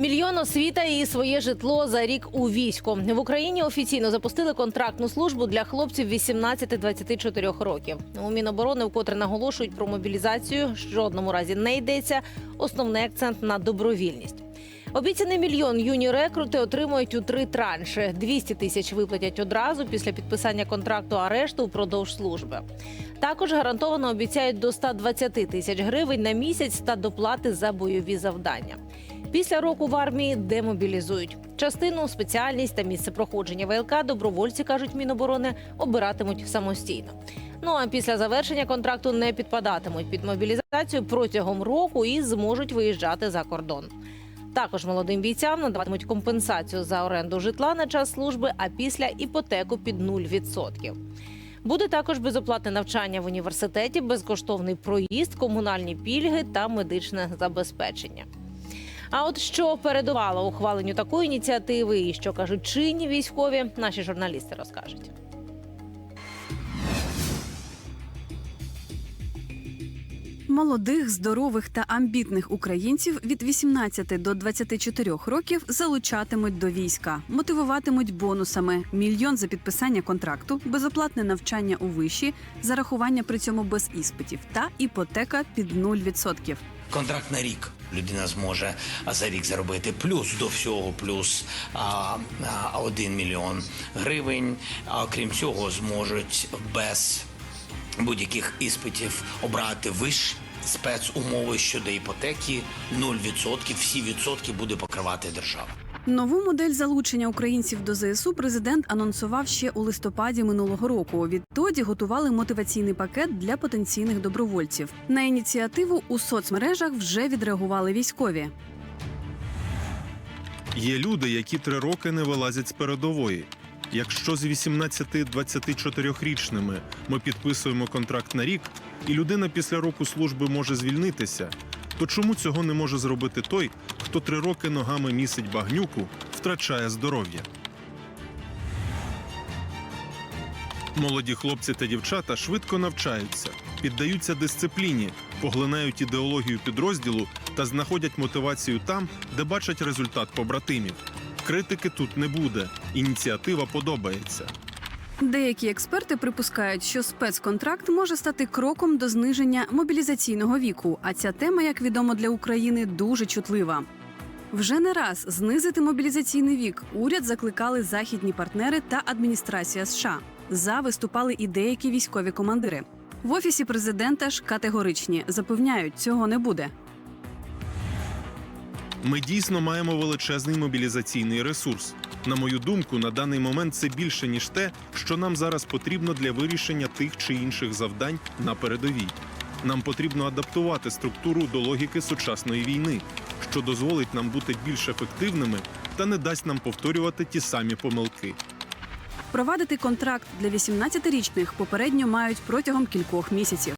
Мільйон освіта і своє житло за рік у війську в Україні офіційно запустили контрактну службу для хлопців 18-24 років. У Міноборони вкотре наголошують про мобілізацію. Жодному разі не йдеться. Основний акцент на добровільність. Обіцяний мільйон юні рекрути отримують у три транші. 200 тисяч виплатять одразу після підписання контракту, а решту впродовж служби. Також гарантовано обіцяють до 120 тисяч гривень на місяць та доплати за бойові завдання. Після року в армії демобілізують. Частину, спеціальність та місце проходження ВЛК добровольці кажуть Міноборони обиратимуть самостійно. Ну а після завершення контракту не підпадатимуть під мобілізацію протягом року і зможуть виїжджати за кордон. Також молодим бійцям надаватимуть компенсацію за оренду житла на час служби, а після іпотеку під 0%. Буде також безоплатне навчання в університеті, безкоштовний проїзд, комунальні пільги та медичне забезпечення. А от що передувало ухваленню такої ініціативи, і що кажуть чинні військові, наші журналісти розкажуть. Молодих, здорових та амбітних українців від 18 до 24 років залучатимуть до війська, мотивуватимуть бонусами, мільйон за підписання контракту, безоплатне навчання у виші, зарахування при цьому без іспитів та іпотека під 0%. Контракт на рік людина зможе за рік заробити плюс до всього, плюс один а, 1 мільйон гривень. А крім цього, зможуть без будь-яких іспитів обрати виш спецумови щодо іпотеки 0%. Всі відсотки буде покривати держава. Нову модель залучення українців до ЗСУ президент анонсував ще у листопаді минулого року. Відтоді готували мотиваційний пакет для потенційних добровольців. На ініціативу у соцмережах вже відреагували військові. Є люди, які три роки не вилазять з передової. Якщо з 18-24-річними ми підписуємо контракт на рік, і людина після року служби може звільнитися, то чому цього не може зробити той, хто три роки ногами місить багнюку, втрачає здоров'я? Молоді хлопці та дівчата швидко навчаються, піддаються дисципліні, поглинають ідеологію підрозділу та знаходять мотивацію там, де бачать результат побратимів. Критики тут не буде. Ініціатива подобається. Деякі експерти припускають, що спецконтракт може стати кроком до зниження мобілізаційного віку. А ця тема, як відомо для України, дуже чутлива. Вже не раз знизити мобілізаційний вік уряд закликали західні партнери та адміністрація США. За виступали і деякі військові командири. В офісі президента ж категоричні запевняють, цього не буде. Ми дійсно маємо величезний мобілізаційний ресурс. На мою думку, на даний момент це більше ніж те, що нам зараз потрібно для вирішення тих чи інших завдань на передовій. Нам потрібно адаптувати структуру до логіки сучасної війни, що дозволить нам бути більш ефективними та не дасть нам повторювати ті самі помилки. Впровадити контракт для 18-річних попередньо мають протягом кількох місяців.